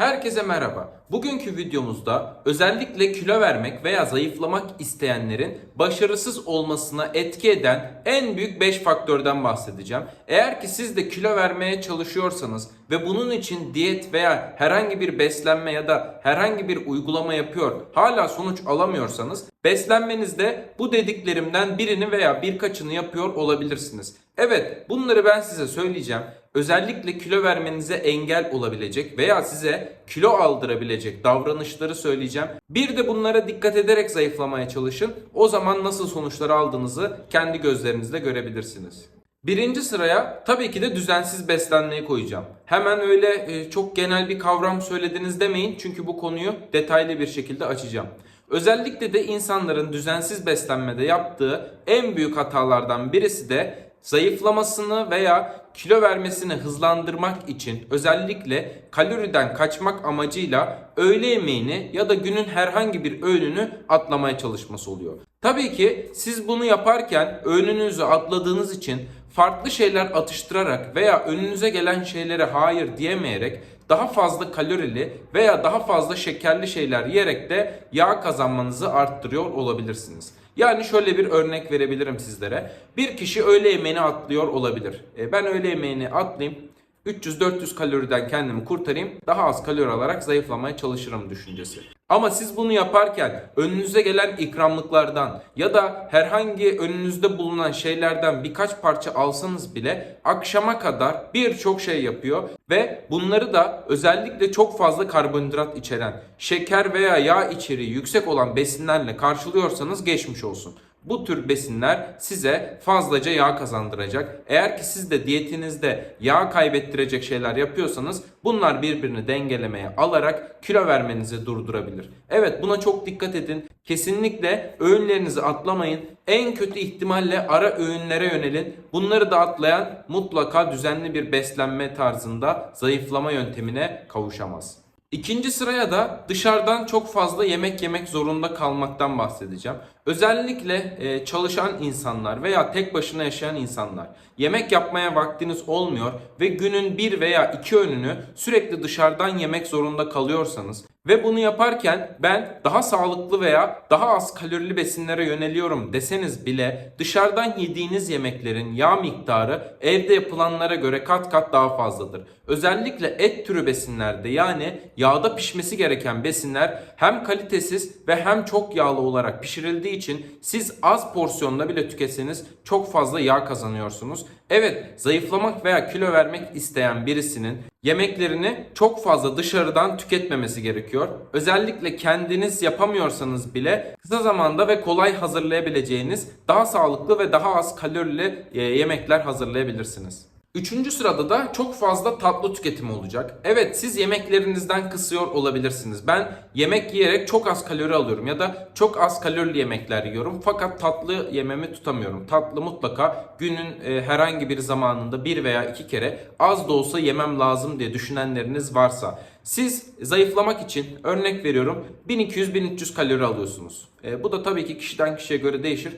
Herkese merhaba. Bugünkü videomuzda özellikle kilo vermek veya zayıflamak isteyenlerin başarısız olmasına etki eden en büyük 5 faktörden bahsedeceğim. Eğer ki siz de kilo vermeye çalışıyorsanız ve bunun için diyet veya herhangi bir beslenme ya da herhangi bir uygulama yapıyor hala sonuç alamıyorsanız beslenmenizde bu dediklerimden birini veya birkaçını yapıyor olabilirsiniz. Evet bunları ben size söyleyeceğim. Özellikle kilo vermenize engel olabilecek veya size kilo aldırabilecek davranışları söyleyeceğim. Bir de bunlara dikkat ederek zayıflamaya çalışın. O zaman nasıl sonuçlar aldığınızı kendi gözlerinizle görebilirsiniz. Birinci sıraya tabii ki de düzensiz beslenmeyi koyacağım. Hemen öyle e, çok genel bir kavram söylediniz demeyin çünkü bu konuyu detaylı bir şekilde açacağım. Özellikle de insanların düzensiz beslenmede yaptığı en büyük hatalardan birisi de zayıflamasını veya kilo vermesini hızlandırmak için özellikle kaloriden kaçmak amacıyla öğle yemeğini ya da günün herhangi bir öğününü atlamaya çalışması oluyor. Tabii ki siz bunu yaparken öğününüzü atladığınız için farklı şeyler atıştırarak veya önünüze gelen şeylere hayır diyemeyerek daha fazla kalorili veya daha fazla şekerli şeyler yiyerek de yağ kazanmanızı arttırıyor olabilirsiniz. Yani şöyle bir örnek verebilirim sizlere. Bir kişi öğle yemeğini atlıyor olabilir. E, ben öğle yemeğini atlayayım. 300-400 kaloriden kendimi kurtarayım. Daha az kalori alarak zayıflamaya çalışırım düşüncesi. Ama siz bunu yaparken önünüze gelen ikramlıklardan ya da herhangi önünüzde bulunan şeylerden birkaç parça alsanız bile akşama kadar birçok şey yapıyor ve bunları da özellikle çok fazla karbonhidrat içeren, şeker veya yağ içeriği yüksek olan besinlerle karşılıyorsanız geçmiş olsun. Bu tür besinler size fazlaca yağ kazandıracak. Eğer ki siz de diyetinizde yağ kaybettirecek şeyler yapıyorsanız bunlar birbirini dengelemeye alarak kilo vermenizi durdurabilir. Evet buna çok dikkat edin. Kesinlikle öğünlerinizi atlamayın. En kötü ihtimalle ara öğünlere yönelin. Bunları da atlayan mutlaka düzenli bir beslenme tarzında zayıflama yöntemine kavuşamaz. İkinci sıraya da dışarıdan çok fazla yemek yemek zorunda kalmaktan bahsedeceğim. Özellikle e, çalışan insanlar veya tek başına yaşayan insanlar yemek yapmaya vaktiniz olmuyor ve günün bir veya iki öğününü sürekli dışarıdan yemek zorunda kalıyorsanız ve bunu yaparken ben daha sağlıklı veya daha az kalorili besinlere yöneliyorum deseniz bile dışarıdan yediğiniz yemeklerin yağ miktarı evde yapılanlara göre kat kat daha fazladır. Özellikle et türü besinlerde yani yağda pişmesi gereken besinler hem kalitesiz ve hem çok yağlı olarak pişirildiği için siz az porsiyonda bile tüketseniz çok fazla yağ kazanıyorsunuz. Evet zayıflamak veya kilo vermek isteyen birisinin yemeklerini çok fazla dışarıdan tüketmemesi gerekiyor. Özellikle kendiniz yapamıyorsanız bile kısa zamanda ve kolay hazırlayabileceğiniz daha sağlıklı ve daha az kalorili e, yemekler hazırlayabilirsiniz. Üçüncü sırada da çok fazla tatlı tüketimi olacak. Evet siz yemeklerinizden kısıyor olabilirsiniz. Ben yemek yiyerek çok az kalori alıyorum ya da çok az kalorili yemekler yiyorum. Fakat tatlı yememi tutamıyorum. Tatlı mutlaka günün e, herhangi bir zamanında bir veya iki kere az da olsa yemem lazım diye düşünenleriniz varsa siz zayıflamak için örnek veriyorum 1200-1300 kalori alıyorsunuz. E, bu da tabii ki kişiden kişiye göre değişir.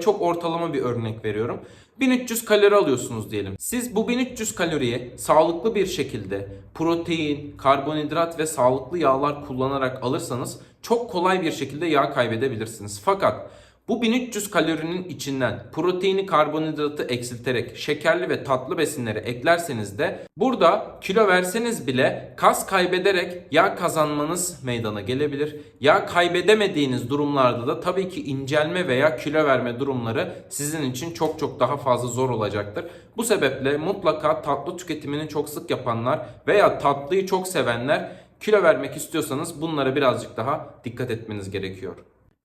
Çok ortalama bir örnek veriyorum. 1300 kalori alıyorsunuz diyelim. Siz bu 1300 kaloriyi sağlıklı bir şekilde protein, karbonhidrat ve sağlıklı yağlar kullanarak alırsanız çok kolay bir şekilde yağ kaybedebilirsiniz. Fakat bu 1300 kalorinin içinden proteini, karbonhidratı eksilterek şekerli ve tatlı besinleri eklerseniz de burada kilo verseniz bile kas kaybederek yağ kazanmanız meydana gelebilir. Yağ kaybedemediğiniz durumlarda da tabii ki incelme veya kilo verme durumları sizin için çok çok daha fazla zor olacaktır. Bu sebeple mutlaka tatlı tüketimini çok sık yapanlar veya tatlıyı çok sevenler kilo vermek istiyorsanız bunlara birazcık daha dikkat etmeniz gerekiyor.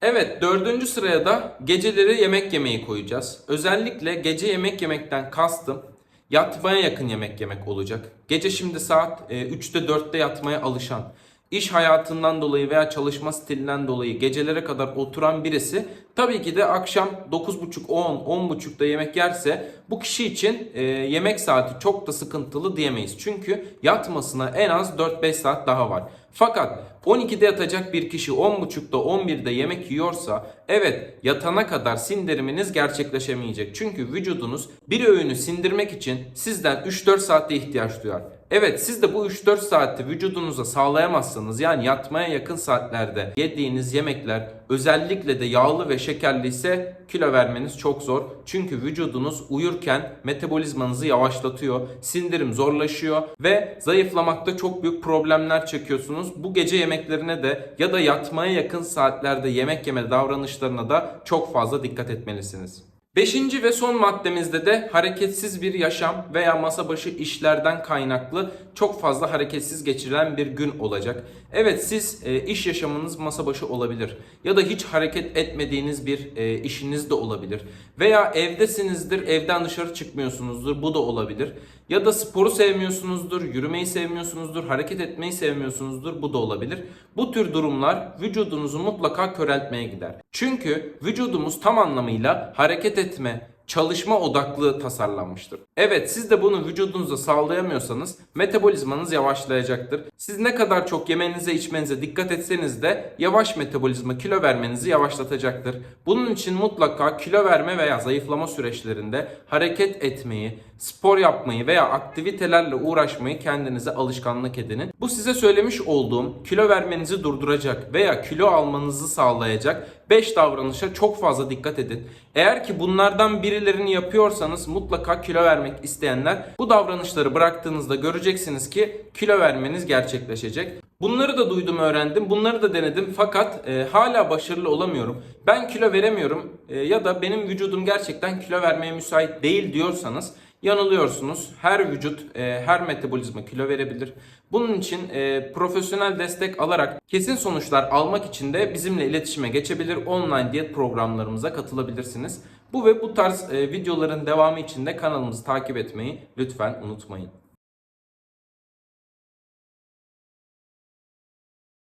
Evet dördüncü sıraya da geceleri yemek yemeyi koyacağız. Özellikle gece yemek yemekten kastım yatmaya yakın yemek yemek olacak. Gece şimdi saat e, 3'te 4'te yatmaya alışan, iş hayatından dolayı veya çalışma stilinden dolayı gecelere kadar oturan birisi tabii ki de akşam 9.30 10 10.30'da yemek yerse bu kişi için e, yemek saati çok da sıkıntılı diyemeyiz. Çünkü yatmasına en az 4-5 saat daha var. Fakat 12'de yatacak bir kişi 10.30'da 11'de yemek yiyorsa evet yatana kadar sindiriminiz gerçekleşemeyecek. Çünkü vücudunuz bir öğünü sindirmek için sizden 3-4 saatte ihtiyaç duyar. Evet siz de bu 3-4 saati vücudunuza sağlayamazsanız yani yatmaya yakın saatlerde yediğiniz yemekler özellikle de yağlı ve şekerli ise kilo vermeniz çok zor. Çünkü vücudunuz uyurken metabolizmanızı yavaşlatıyor, sindirim zorlaşıyor ve zayıflamakta çok büyük problemler çekiyorsunuz. Bu gece yemeklerine de ya da yatmaya yakın saatlerde yemek yeme davranışlarına da çok fazla dikkat etmelisiniz. Beşinci ve son maddemizde de hareketsiz bir yaşam veya masa başı işlerden kaynaklı çok fazla hareketsiz geçirilen bir gün olacak. Evet siz e, iş yaşamınız masa başı olabilir ya da hiç hareket etmediğiniz bir e, işiniz de olabilir veya evdesinizdir evden dışarı çıkmıyorsunuzdur bu da olabilir ya da sporu sevmiyorsunuzdur, yürümeyi sevmiyorsunuzdur, hareket etmeyi sevmiyorsunuzdur bu da olabilir. Bu tür durumlar vücudunuzu mutlaka köreltmeye gider. Çünkü vücudumuz tam anlamıyla hareket etme, çalışma odaklı tasarlanmıştır. Evet siz de bunu vücudunuza sağlayamıyorsanız metabolizmanız yavaşlayacaktır. Siz ne kadar çok yemenize içmenize dikkat etseniz de yavaş metabolizma kilo vermenizi yavaşlatacaktır. Bunun için mutlaka kilo verme veya zayıflama süreçlerinde hareket etmeyi, spor yapmayı veya aktivitelerle uğraşmayı kendinize alışkanlık edinin. Bu size söylemiş olduğum kilo vermenizi durduracak veya kilo almanızı sağlayacak 5 davranışa çok fazla dikkat edin. Eğer ki bunlardan birilerini yapıyorsanız mutlaka kilo vermek isteyenler bu davranışları bıraktığınızda göreceksiniz ki kilo vermeniz gerçekleşecek. Bunları da duydum öğrendim. Bunları da denedim fakat e, hala başarılı olamıyorum. Ben kilo veremiyorum e, ya da benim vücudum gerçekten kilo vermeye müsait değil diyorsanız yanılıyorsunuz. Her vücut, e, her metabolizma kilo verebilir. Bunun için e, profesyonel destek alarak kesin sonuçlar almak için de bizimle iletişime geçebilir. Online diyet programlarımıza katılabilirsiniz. Bu ve bu tarz e, videoların devamı için de kanalımızı takip etmeyi lütfen unutmayın.